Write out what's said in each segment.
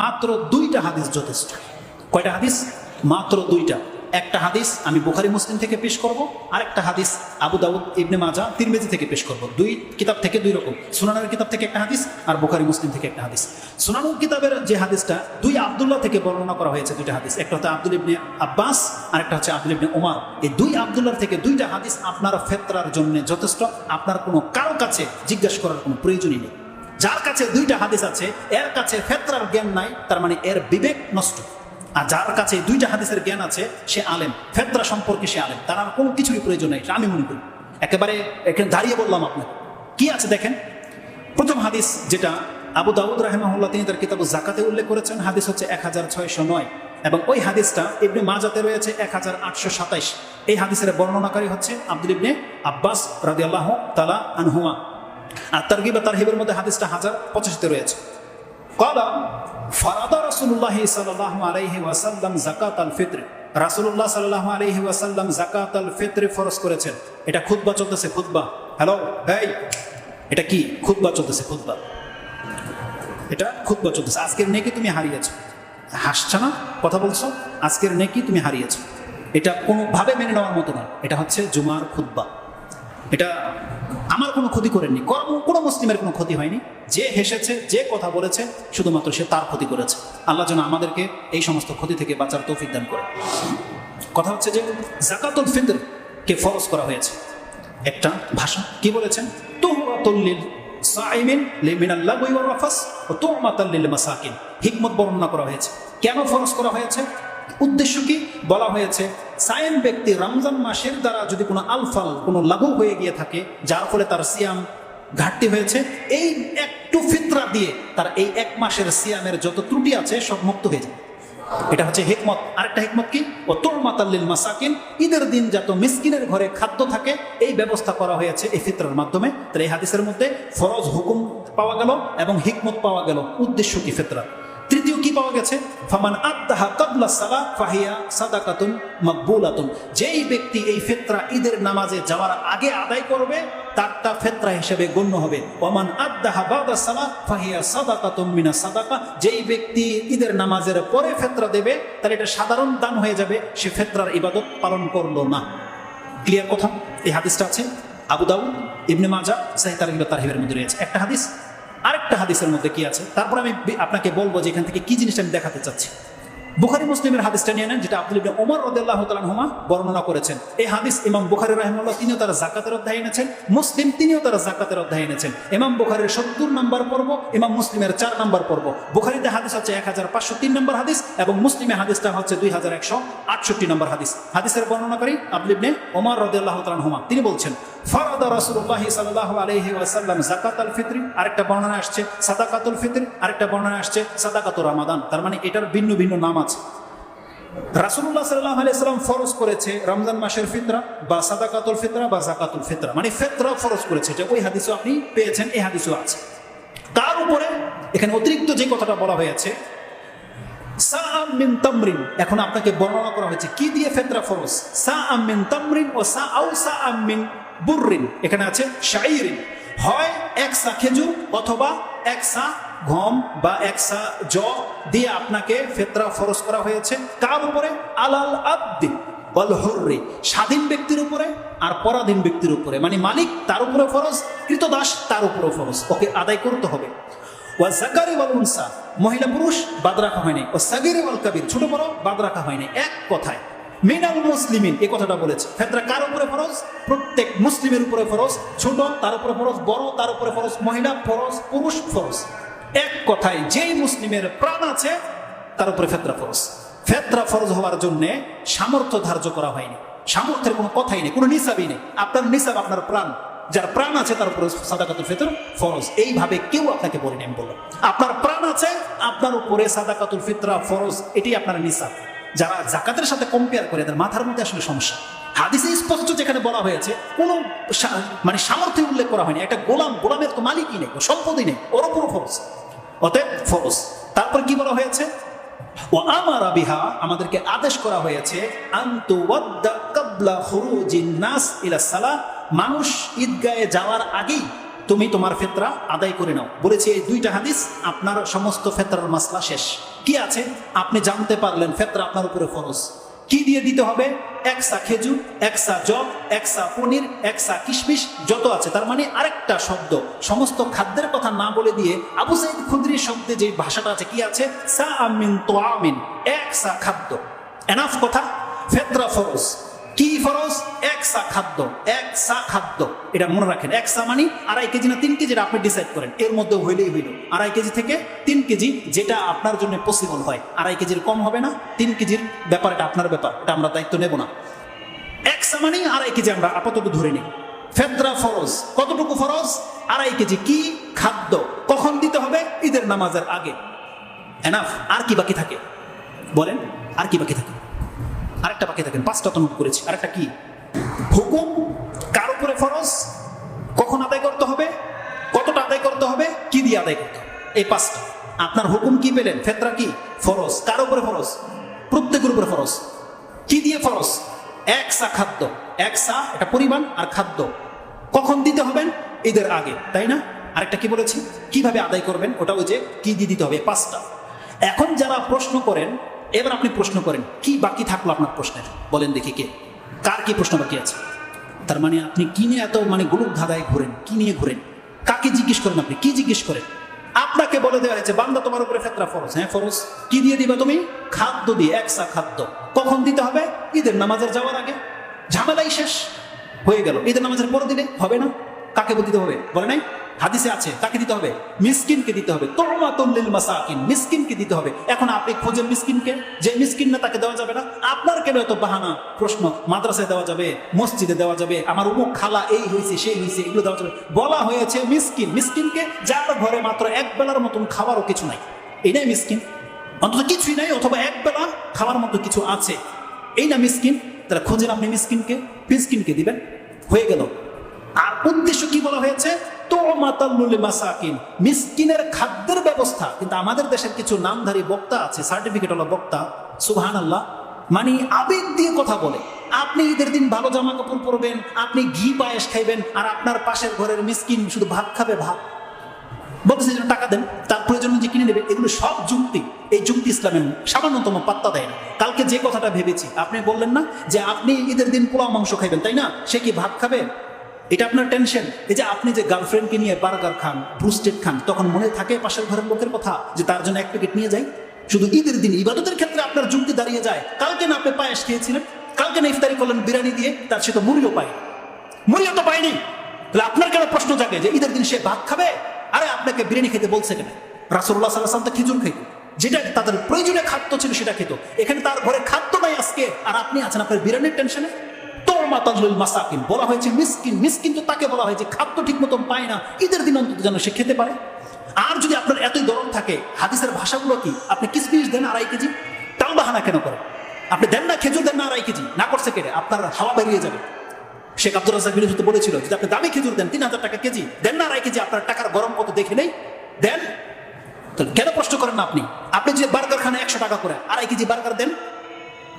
মাত্র দুইটা হাদিস যথেষ্ট। কয়টা হাদিস? মাত্র দুইটা। একটা হাদিস আমি বুখারি মুসলিম থেকে পেশ করব আর একটা হাদিস আবু দাউদ ইবনে মাজা তিরমেজি থেকে পেশ করব। দুই কিতাব থেকে দুই রকম। সুনানের কিতাব থেকে একটা হাদিস আর বুখারি মুসলিম থেকে একটা হাদিস। সুনানুর কিতাবের যে হাদিসটা, দুই আবদুল্লাহ থেকে বর্ণনা করা হয়েছে দুইটা হাদিস। একটা হচ্ছে আব্দুল ইবনে আব্বাস আর একটা হচ্ছে আব্দুল ইবনে ওমার এই দুই আবদুল্লাহ থেকে দুইটা হাদিস আপনার ফেতরার জন্য যথেষ্ট। আপনার কোনো কারও কাছে জিজ্ঞাসা করার কোনো প্রয়োজনই নেই। যার কাছে দুইটা হাদিস আছে, এর কাছে ফেতরার জ্ঞান নাই, তার মানে এর বিবেক নষ্ট। আর যার কাছে দুইটা হাদিসের জ্ঞান আছে, সে আলেম। ফেতরা সম্পর্কে সে আলেম। তার আর কোনো কিছুরই প্রয়োজন নেই আমি মনে করি। একেবারে এখানে দাঁড়িয়ে বললাম আপনাকে। কি আছে দেখেন? প্রথম হাদিস যেটা আবু দাউদ রাহেমাহুল্লাহ, তিনি তার কিতাব জাকাতে উল্লেখ করেছেন, হাদিস হচ্ছে এক হাজার ছয়শো নয়। এবং ওই হাদিসটা ইবনে মাজাতে রয়েছে এক হাজার আটশো সাতাইশ। এই হাদিসের বর্ণনাকারী হচ্ছে আব্দুল ইবনে আব্বাস রাদিয়াল্লাহ তালা আনহুমা। আর তার তারগিব বা তারহিবের মধ্যে হাদিসটা হাজার পঁচাশিতে রয়েছে। কলা ফারাদা রাসূলুল্লাহ সাল্লাল্লাহু আলাইহি ওয়াসাল্লাম যাকাত আল ফিত্র। রাসূলুল্লাহ সাল্লাল্লাহু আলাইহি ওয়াসাল্লাম যাকাত আল ফিত্র ফরজ করেছেন। এটা খুতবা চলতেছে খুতবা। হ্যালো, এই, এটা কি? খুতবা চলতেছে খুতবা। এটা খুতবা চলতেছে। আজকের নেকি তুমি হারিয়েছো। হাসছ না? কথা বলছো? আজকের নেকি তুমি হারিয়েছো। এটা কোনোভাবে মেনে নেওয়ার মতো না। এটা হচ্ছে জুমার খুতবা। এটা আমার কোনো ক্ষতি করেননি। কোনো- মুসলিমের কোনো ক্ষতি হয়নি। যে হেসেছে, যে কথা বলেছে, শুধুমাত্র সে তার ক্ষতি করেছে। আল্লাহ যেন আমাদেরকে এই সমস্ত ক্ষতি থেকে বাঁচার তৌফিক দান করে। কথা হচ্ছে যে, জাকাতুল ফিতর কে ফরজ করা হয়েছে। একটা ভাষা। কি বলেছেন? তুহরাতুল্লিল মাসাকিন। হিকমত বর্ণনা করা হয়েছে। কেন ফরজ করা হয়েছে? উদ্দেশ্য কি বলা হয়েছে, সায়েম ব্যক্তি রমজান মাসের দ্বারা যদি কোনো আলফাল, কোনো লাগু হয়ে গিয়ে থাকে, যার ফলে তার সিয়াম ঘাটতি হয়েছে, এই একটু ফিতরা দিয়ে তার এই এক মাসের সিয়ামের যত ত্রুটি আছে সব মুক্ত হয়ে যায়। এটা হচ্ছে হিকমত। আরেকটা হিকমত কি? ও তোর মাতাল্লিল মাসাকিন, ঈদের দিন যত মিসকিনের ঘরে খাদ্য থাকে, এই ব্যবস্থা করা হয়েছে এই ফিতরার মাধ্যমে। তাহলে এই হাদিসের মধ্যে ফরজ হুকুম পাওয়া গেল এবং হিকমত পাওয়া গেল। উদ্দেশ্য কি ফিতরা পাওয়া গেছে আত্মাহা সালা ফাহিয়া সাদাকাতুন মকবুলাতুন। যেই ব্যক্তি এই ঈদের নামাজে যাওয়ার আগে আদায় করবে হিসেবে গণ্য হবে। ওমান আত্মাহা বাদা সালা ফাহিয়া সাদাকা। যেই ব্যক্তি ঈদের নামাজের পরে ফেতরা দেবে তাহলে এটা সাধারণ দান হয়ে যাবে, সে ফেতরার ইবাদত পালন করল না। ক্লিয়ার কথা? এই হাদিসটা আছে আবু দাউদ, ইবনে মাজা সাহি তারহিব তারহিবের মধ্যে রয়েছে। একটা হাদিস আরেকটা হাদিসের মধ্যে কি আছে? তারপর আমি আপনাকে বলব যে এখান থেকে কি জিনিসটা আমি দেখাতে চাচ্ছি। বুখারি মুসলিমের হাদিসটা নিয়ে নেন, যেটা আব্দুল ইবনে ওমর রাদিয়াল্লাহু তাআলা বর্ণনা করেছেন। এই হাদিস ইমাম বুখারী রাহিমাহুল্লাহ তিনিও তার যাকাতের অধ্যায় এনেছেন, মুসলিম তিনিও তার যাকাতের অধ্যায় এনেছেন। ইমাম বুখারীর 70 নম্বর পর্ব, ইমাম মুসলিমের 4 নম্বর পর্ব। বুখারীতে হাদিস হচ্ছে 1503 নম্বর হাদিস এবং মুসলিমে হাদিসটা হচ্ছে 2168 নম্বর হাদিস। হাদিসের বর্ণনাকারী আব্দুল ইবনে ওমর হুমা তিনি বলছেন আরেকটা বর্ণনা আসছে, সাদাকাতুল ফিত্রি। আরেকটা বর্ণনা আসছে সাদাকাতুর রমাদান। তার মানে এটার ভিন্ন ভিন্ন নাম আছে রাসুল্লাহ সাল্লাহ আলাইসাল্লাম ফরজ করেছে রমজান মাসের ফিতরা বা সাদাকাতুল ফিতরা বা জাকাতুল ফিতরা। মানে ফিতরা ফরজ করেছে যে ওই হাদিসও আপনি পেয়েছেন, এই হাদিসও আছে। তার উপরে এখানে অতিরিক্ত যে কথাটা বলা হয়েছে এখন আপনাকে বর্ণনা করা হয়েছে, কি দিয়ে ফেতরা ফরজ? সা এখানে আছে হয় এক সা খেজুর অথবা এক সা গম বা একসা জ দিয়ে আপনাকে ফেতরা ফরজ করা হয়েছে। কার উপরে? আলাল আব্দি স্বাধীন ব্যক্তির উপরে আর পরাধীন ব্যক্তির উপরে। মানে মালিক তার উপরে ফরজ, কৃতদাস তার উপরে ফরজ। ওকে আদায় করতে হবে। ওয়া জাকারি ওয়াল মহিলা পুরুষ বাদ রাখা হয়নি। ও সাগিরি ওয়াল কাবির। ছোট বড় বাদ রাখা হয়নি। এক কথায়। মিনাল মুসলিমিন, এ কথাটা বলেছে। ফেতরা কার উপরে ফরজ? প্রত্যেক মুসলিমের উপরে ফরজ। ছোট তার উপরে ফরজ, বড় তার উপরে ফরজ। মহিলা ফরজ, পুরুষ ফরজ। এক কথায়, যেই মুসলিমের প্রাণ আছে, তার উপরে ফেতরা ফরজ। ফেতরা ফরজ হওয়ার জন্য সামর্থ্য ধার্য করা হয়নি। সামর্থ্যের কোনো কথাই নেই, কোনো নিসাবই নেই। আপনার নিসাব, আপনার প্রাণ, যার প্রাণ আছে, তার উপরে সাদাকাতুল ফিতর ফরজ। এইভাবে কেউ আপনাকে বলেনি আমি বললাম আপনার প্রাণ আছে, আপনার উপরে সাদাকাতুল ফিতরা ফরজ এটি আপনার নিসাব। যারা জাকাতের সাথে কম্পেয়ার করে, এদের মাথার মধ্যে আসলে সমস্যা। হাদিসে স্পষ্ট যেখানে বলা হয়েছে, কোনো মানে সামর্থ্য উল্লেখ করা হয়নি। একটা গোলাম, গোলামের তো মালিকই নেই সম্পদই নেই, ওর উপরও ফরজ। অতএব ফরজ। তারপর কি বলা হয়েছে? ও আমার বিহা, আমাদেরকে আদেশ করা হয়েছে মানুষ ঈদগাহে যাওয়ার আগেই তুমি তোমার ফেতরা আদায় করে নাও। বলেছে এই দুইটা হাদিস, আপনার সমস্ত ফেতরার মাসলা শেষ। কি আছে? আপনি জানতে পারলেন, ফেতরা আপনার উপরে ফরজ। কি দিয়ে দিতে হবে? একসা খেজুর একসা জব একসা পনির একসা কিশমিশ, যত আছে। তার মানে আরেকটা শব্দ। সমস্ত খাদ্যের কথা না বলে দিয়ে আবু সাইদ খুদ্রি শব্দে যে ভাষাটা আছে, কি আছে? সা আমিন তো আমিন একসা খাদ্য। এনাফ কথা? ফেদরা ফরজ। কি ফরজ? এক সা খাদ্য, এক সা খাদ্য। এটা মনে রাখেন, এক সা মানে আড়াই কেজি না তিন কেজি আপনি ডিসাইড করেন। এর মধ্যে হইলেই হইল। আড়াই কেজি থেকে তিন কেজি যেটা আপনার জন্য পসিবল হয়। আড়াই কেজির কম হবে না, তিন কেজির ব্যাপার এটা আপনার ব্যাপার, এটা আমরা দায়িত্ব নেব না। এক সা মানে আড়াই কেজি আমরা আপাতত ধরে নিই। ফেদ্রা ফরজ, কতটুকু ফরজ? আড়াই কেজি কি? খাদ্য। কখন দিতে হবে? ঈদের নামাজের আগে। এনাফ আর কি বাকি থাকে? বলেন, আর কি বাকি থাকে? আরেকটা বাকি থাকেন পাঁচটা তো নোট করেছি। আরেকটা কি? হুকুম? কার উপরে ফরজ? কখন আদায় করতে হবে? কতটা আদায় করতে হবে? কি দিয়ে আদায় করতে হবে? এই পাঁচটা। আপনার হুকুম কি পেলেন? ফেতরা কি? ফরজ। কার উপরে ফরজ? প্রত্যেকের উপরে ফরজ। কি দিয়ে ফরজ? এক সা খাদ্য। এক সা এটা পরিমাণ আর খাদ্য। কখন দিতে হবেন? ঈদের আগে, তাই না? আরেকটা কি বলেছি? কীভাবে আদায় করবেন? ওটা ওই যে কি দিয়ে দিতে হবে? পাঁচটা। এখন যারা প্রশ্ন করেন এবার আপনি প্রশ্ন করেন, কি বাকি থাকল আপনার প্রশ্নের? বলেন দেখি কে। কার কি প্রশ্ন বাকি আছে? তার মানে আপনি কি নিয়ে এত মানে গুলুক ধাঁধায় ঘুরেন? কি নিয়ে ঘুরেন? কাকে জিজ্ঞেস করেন আপনি? কি জিজ্ঞেস করেন? আপনাকে বলে দেওয়া হয়েছে, বান্দা তোমার উপরে ফেতরা ফরজ। হ্যাঁ ফরজ। কি দিয়ে দিবা তুমি? খাদ্য দিয়ে, একসা খাদ্য। কখন দিতে হবে? ঈদের নামাজের যাওয়ার আগে। ঝামেলাই শেষ। হয়ে গেল। ঈদের নামাজের পরে দিলে হবে না? কাকে দিতে হবে? বলে নাই? হাদিসে আছে, কাকে দিতে হবে? মিসকিনকে দিতে হবে। তোমাতুল্লিল মাসাকিন, মিসকিনকে দিতে হবে। এখন আপনি খোঁজেন মিসকিনকে, যে মিসকিন না তাকে দেওয়া যাবে না। আপনার কেন এত বাহানা? প্রশ্ন, মাদ্রাসায় দেওয়া যাবে, মসজিদে দেওয়া যাবে, আমার উমুক খালা এই হয়েছে সেই হয়েছে এগুলো দেওয়া যাবে। বলা হয়েছে মিসকিন, মিসকিনকে যার ঘরে মাত্র এক বেলার মতন খাবারও কিছু নাই। এটাই মিসকিন। অন্তত কিছুই নাই, অথবা এক বেলা খাওয়ার মতো কিছু আছে। এই না মিসকিন তারা খোঁজেন আপনি মিসকিনকে মিসকিনকে দিবেন। হয়ে গেল। উদ্দেশ্য কি বলা হয়েছে? মাসাকিন মিসকিনের খাদ্যের ব্যবস্থা। কিন্তু আমাদের দেশের কিছু নামধারী বক্তা আছে সার্টিফিকেট হলো বক্তা সুহান আল্লাহ মানে আবেগ দিয়ে কথা বলে। আপনি ঈদের দিন ভালো জামা কাপড় পরবেন, আপনি ঘি পায়েস খাইবেন, আর আপনার পাশের ঘরের মিসকিন শুধু ভাত খাবে ভাত। বলতেছে যে টাকা দেন, তার প্রয়োজন যে কিনে নেবে, এগুলো সব যুক্তি। এই যুক্তি ইসলামের সামান্যতম পাত্তা দেয় কালকে যে কথাটা ভেবেছি, আপনি বললেন না যে আপনি ঈদের দিন পোলাও মাংস খাইবেন, তাই না? সে কি ভাত খাবে? এটা আপনার টেনশন এই যে আপনি যে গার্লফ্রেন্ডকে নিয়ে বার্গার খান ব্রুস্টেড খান, তখন মনে থাকে পাশের ঘরের লোকের কথা যে তার জন্য এক প্যাকেট নিয়ে যাই? শুধু ঈদের দিন ইবাদতের ক্ষেত্রে আপনার যুক্তি দাঁড়িয়ে যায়। কালকে না আপনি পায়েস খেয়েছিলেন? কালকে না ইফতারি করলেন, বিরিয়ানি দিয়ে? তার সে তো মুড়িও পায় মুড়িও তো পায়নি। তাহলে আপনার কেন প্রশ্ন জাগে যে ঈদের দিন সে ভাত খাবে? আরে আপনাকে বিরিয়ানি খেতে বলছে কেন? রাসুল্লাহ সাল্লাহ তো খিচুর খাইত। যেটা তাদের প্রয়োজনীয় খাদ্য ছিল সেটা খেত। এখানে তার ঘরে খাদ্য নাই আজকে। আর আপনি আছেন আপনার বিরিয়ানির টেনশনে তোরমাতাজুল মাসাকিন। বলা হয়েছে মিসকিন মিসকিন তো তাকে বলা হয়েছে, খাদ্য ঠিক মতো পায় না, ঈদের দিন অন্তত যেন সে খেতে পারে। আর যদি আপনার এতই দরদ থাকে, হাদিসের ভাষাগুলো কি? আপনি কিসমিস দেন আড়াই কেজি? তাও বাহানা কেন করে আপনি দেন না খেজুর, দেন না আড়াই কেজি, না করছে কেটে আপনার হাওয়া বেরিয়ে যাবে। শেখ আব্দুল রাজাক বিরোধী বলেছিল, যদি আপনি দামি খেজুর দেন, তিন হাজার টাকা কেজি, দেন না আড়াই কেজি, আপনার টাকার গরম কত দেখে নেই, দেন। কেন প্রশ্ন করেন না আপনি? আপনি যে বার্গার খানে একশো টাকা করে আড়াই কেজি বার্গার দেন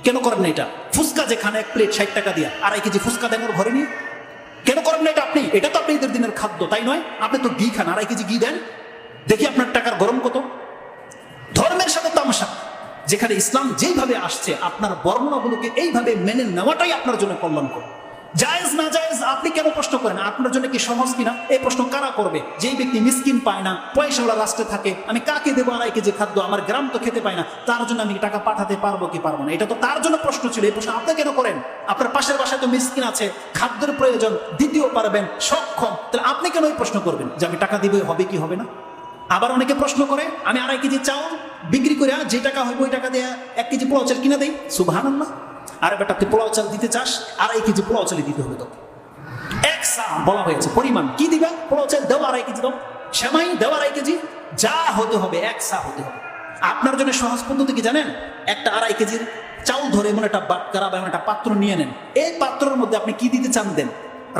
কেন করেন না এটা? ফুচকা যেখানে এক প্লেট ষাট টাকা দিয়া, আড়াই কেজি ফুচকা দেন ওর ঘরে নিয়ে। কেন করেন না এটা আপনি? এটা তো আপনি ঈদের দিনের খাদ্য, তাই নয়? আপনি তো ঘি খান, আড়াই কেজি ঘি দেন। দেখি আপনার টাকার গরম কত। ধর্মের সাথে তামাশা, যেখানে ইসলাম যেইভাবে আসছে, আপনার বর্ণনাগুলোকে এইভাবে মেনে নেওয়াটাই আপনার জন্য কল্যাণকর। জায়েজ না জায়েজ, আপনি কেন প্রশ্ন করেন? আপনার জন্য কি সহজ কিনা? এই প্রশ্ন কারা করবে? যেই ব্যক্তি মিসকিন পায় না, পয়সাওয়ালা রাষ্ট্রে থাকে, আমি কাকে দেবো আড়াই কেজি খাদ্য আমার গ্রাম তো খেতে পায় না, তার জন্য আমি টাকা পাঠাতে পারব কি পারব না? এটা তো তার জন্য প্রশ্ন ছিল, এই প্রশ্ন আপনি কেন করেন? আপনার পাশের বাসায় তো মিসকিন আছে, খাদ্যের প্রয়োজন দিতেও পারবেন, সক্ষম। তাহলে আপনি কেন ওই প্রশ্ন করবেন? যে আমি টাকা দিবে, হবে কি, হবে না? আবার অনেকে প্রশ্ন করে, আমি আড়াই কেজি চাউল বিক্রি করে যে টাকা হবে ওই টাকা দিয়ে এক কেজি চাল কিনে দেই? সুভান আল্লাহ আর বেটা তুই পোলাও চাল দিতে চাস, আড়াই কেজি পোলাও চালে দিতে হবে তোকে। এক সা বলা হয়েছে, পরিমাণ কি দিবা? পোলাও চাল দেওয়া আড়াই কেজি দাও। সেমাই দেওয়া আড়াই কেজি, যা হতে হবে, এক সা হতে হবে। আপনার জন্য সহজ পদ্ধতি কি জানেন? একটা আড়াই কেজির চাউল ধরে এমন একটা বাটকারা বা এমন একটা পাত্র নিয়ে নেন। এই পাত্রের মধ্যে আপনি কি দিতে চান দেন?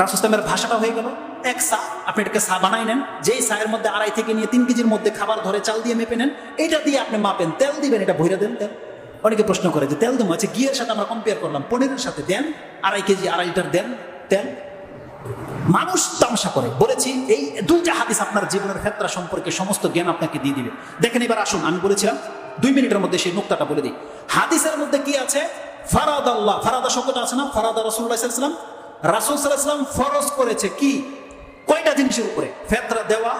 রাসুস্তামের ভাষাটা হয়ে গেল, এক সা। আপনি এটাকে সা বানাই নেন, যেই সায়ের মধ্যে আড়াই থেকে নিয়ে তিন কেজির মধ্যে খাবার ধরে চাল দিয়ে মেপে নেন, এটা দিয়ে আপনি মাপেন, তেল দিবেন, এটা ভৈরা দেন তেল অনেকে প্রশ্ন করে যে, তেল আছে ঘিয়ের সাথে আমরা কম্পেয়ার করলাম। পনিরের সাথে দেন, আড়াই কেজি, আড়াই লিটার দেন তেল মানুষ তামসা করে। বলেছি, এই দুইটা হাদিস আপনার জীবনের ক্ষেত্রে সম্পর্কে সমস্ত জ্ঞান আপনাকে দিয়ে দিবে। দেখেন, এবার আসুন, আমি বলেছিলাম, দুই মিনিটের মধ্যে সেই নোক্তাটা বলে দিই। হাদিসের মধ্যে কি আছে? ফারাদ আল্লাহ ফারাদা শব্দটা আছে না? ফারাদা রসুল্লাহ সাল্লাম রাসুল সাল্লাহাম ফরজ করেছে কি? কয়টা জিনিসের উপরে? ফেতরা দেওয়া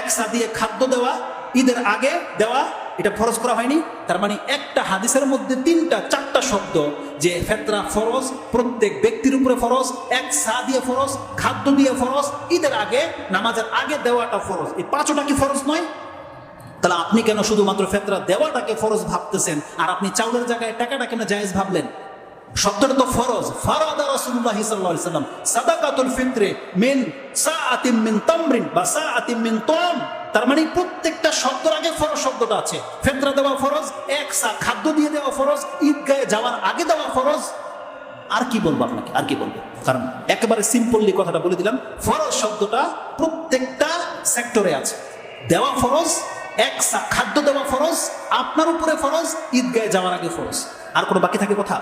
একসা দিয়ে খাদ্য দেওয়া, ঈদের আগে দেওয়া এটা ফরজ করা হয়নি। তার মানে একটা হাদিসের মধ্যে তিনটা, চারটা শব্দ যে ফেতরা ফরজ, প্রত্যেক ব্যক্তির উপরে ফরজ, এক সা দিয়ে ফরজ, খাদ্য দিয়ে ফরজ, ঈদের আগে, নামাজের আগে দেওয়াটা ফরজ। এই পাঁচটা কি ফরজ নয়? তাহলে আপনি কেন শুধুমাত্র ফেতরা দেওয়াটাকে ফরজ ভাবতেছেন? আর আপনি চাউলের জায়গায় টাকাটা কেন জায়েজ ভাবলেন? শব্দটা তো ফরজ। ফারাদা সাল্লাম সাদাকাতুল ফিত্রে মিন সাআতিম মিন তামরিন বা সাআতিম মিন তাম। তার মানে প্রত্যেকটা শব্দের আগে ফরজ শব্দটা আছে। ফেতরা দেওয়া ফরজ, এক খাদ্য দিয়ে দেওয়া ফরজ, ঈদগাহে যাওয়ার আগে দেওয়া ফরজ। আর কি বলব আপনাকে? আর কি বলব? কারণ একেবারে সিম্পললি কথাটা বলে দিলাম, ফরজ শব্দটা প্রত্যেকটা সেক্টরে আছে। দেওয়া ফরজ, এক খাদ্য দেওয়া ফরজ, আপনার উপরে ফরজ, ঈদগাহে যাওয়ার আগে ফরজ। আর কোনো বাকি থাকে কথা?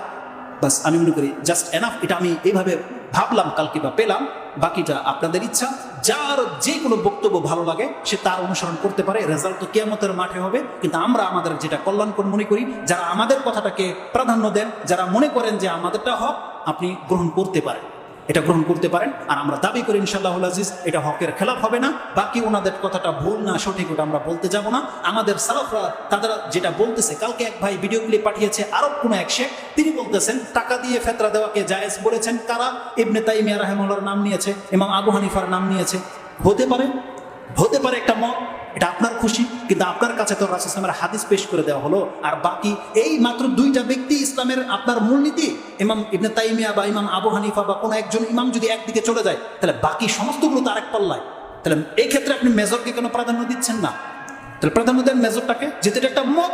বাস আমি মনে করি জাস্ট এনাফ এটা আমি এইভাবে ভাবলাম, কালকে বা পেলাম। বাকিটা আপনাদের ইচ্ছা। যার যে কোনো বক্তব্য ভালো লাগে, সে তার অনুসরণ করতে পারে। রেজাল্ট তো কেয়ামতের মাঠে হবে। কিন্তু আমরা আমাদের যেটা কল্যাণকর মনে করি, যারা আমাদের কথাটাকে প্রাধান্য দেন, যারা মনে করেন যে আমাদেরটা হক, আপনি গ্রহণ করতে পারেন। এটা গ্রহণ করতে পারেন। আর আমরা দাবি করি ইনশাল্লাহ আজিজ, এটা হকের খেলাফ হবে না। বাকি ওনাদের কথাটা ভুল না, সঠিক ওটা আমরা বলতে যাব না। আমাদের সালাফরা, তাদের যেটা বলতেছে, কালকে এক ভাই ভিডিও ক্লিপ পাঠিয়েছে আরব কোনো এক শেখ। তিনি বলতেছেন, টাকা দিয়ে ফেতরা দেওয়াকে জায়েজ বলেছেন কারা? ইবনে তাইমিয়া রাহেমুল্লাহর নাম নিয়েছে এবং আবু হানিফার নাম নিয়েছে। হতে পারে হতে পারে একটা মত, এটা আপনার খুশি, কিন্তু আপনার কাছে তো রাসুসলামের হাদিস পেশ করে দেওয়া হলো, আর বাকি এই মাত্র দুইটা ব্যক্তি ইসলামের আপনার মূলনীতি, ইমাম ইবনে তাইমিয়া বা ইমাম আবু হানিফা বা কোনো একজন ইমাম যদি একদিকে চলে যায়, তাহলে বাকি সমস্তগুলো তো আরেক পাল্লায়। তাহলে এই ক্ষেত্রে আপনি মেজরকে কোনো প্রাধান্য দিচ্ছেন না। তাহলে প্রাধান্য দেন মেজরটাকে যেটা একটা মত,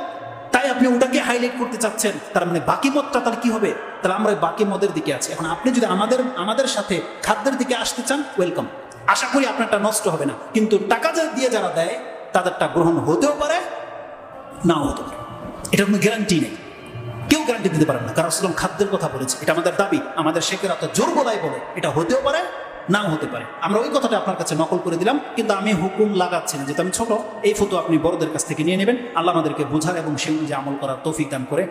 তাই আপনি ওটাকে হাইলাইট করতে চাচ্ছেন, তার মানে বাকি মতটা তাহলে কি হবে? তাহলে আমরা বাকি মদের দিকে আছি। এখন আপনি যদি আমাদের আমাদের সাথে খাদ্যের দিকে আসতে চান ওয়েলকাম আশা করি আপনারটা নষ্ট হবে না। কিন্তু টাকা যা দিয়ে যারা দেয়, তাদেরটা গ্রহণ হতেও পারে, নাও হতে পারে। এটার কোনো গ্যারান্টি নেই। কেউ গ্যারান্টি দিতে পারেন না। কারণ আসলাম খাদ্যের কথা বলেছে। এটা আমাদের দাবি। আমাদের শেখেরা তো জোর গলায় বলে, এটা হতেও পারে, নাও হতে পারে। আমরা ওই কথাটা আপনার কাছে নকল করে দিলাম। কিন্তু আমি হুকুম লাগাচ্ছি না। যেহেতু আমি ছোট, এই ফটো আপনি বড়দের কাছ থেকে নিয়ে নেবেন। আল্লাহ আমাদেরকে বোঝার এবং সে অনুযায়ী আমল করার তৌফিক দান করে।